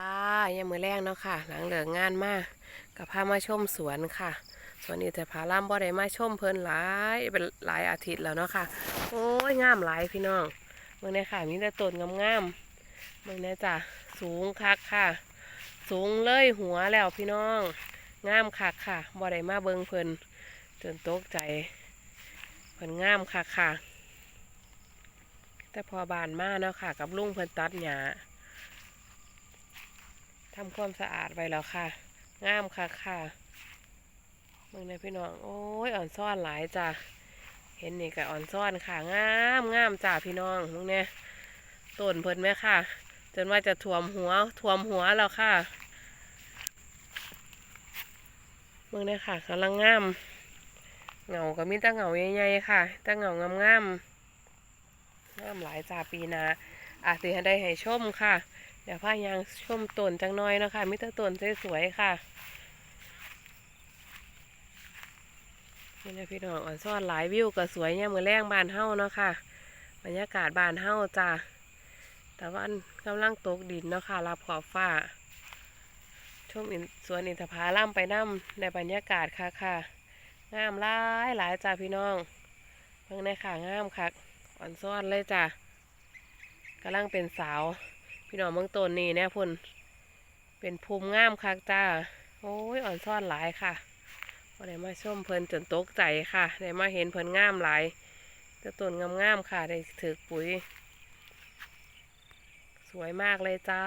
อ่ายังมือแรงเนาะค่ะ หลังเหลืองงานมากกับพามาชมสวนค่ะ สวนอินทผลัมบ่ได้มาชมเพลินหลายเป็นหลายอาทิตย์แล้วเนาะค่ะ โอ้ยงามหลายพี่น้องเมื่อนี้ค่ะมีแต่ต้นงามๆเมื่อนี้จ้ะสูงคักค่ะ สูงเลยหัวแล้วพี่น้องงามคักค่ะบ่ได้มาเบิ่งเพลินจนตกใจเพลินงามคักค่ะ แต่พอบานมากเนาะค่ะ กับลุงเพลินตัดหญ้า ทำความสะอาดไว้แล้วค่ะ งามค่ะค่ะเมืองในพี่น้อง โอ้ยอ่อนซ่อนหลายจ้ะ เห็นนี่ก็อ่อนซ่อนค่ะ งามงามจ้ะพี่น้องมึงเนี่ยต้นเพิ่นไหมค่ะ จนว่าจะท่วมหัวท่วมหัวแล้วค่ะมืองเนี่ยค่ะกำลังงามเหงาก็มีแต่เหงาใหญ่ๆค่ะต่เหงางามงามๆงามหลายจ้าปีนาอาจจะได้ให้ชมค่ะ ดี๋ยวพายางชมต้นจังน้อยเนาะคะมิตรต้นสวยๆค่ะนี่นะพี่น้องอ่อนซ่อนหลายวิวก็สวยเนี่ยมือแรงบานเฮ้าเนาะค่ะบรรยากาศบานเฮ้าจ้าแต่ว่ากำลังตกดินเนาะค่ะรับขอบฟ้า ชมสวนอินทผาล่ำไปน้ำในบรรยากาศค่ะค่ะงามหลายหลายจ้าพี่น้องเพิ่งในค่ะงามคักอ่อนซ่อนเลยจ้ากำลังเป็นสาว พี่น้องเมืองต้นนี่เน่พุ่นเป็นภูมิงามคักจ้า โอ้ยอ่อนซ่อนหลายค่ะวันได้มาชมเพลินจนตกใจค่ะได้มาเห็นเพลินงามหลายแต่ต้นงามๆค่ะได้ถือปุ๋ย สวยมากเลยจ้า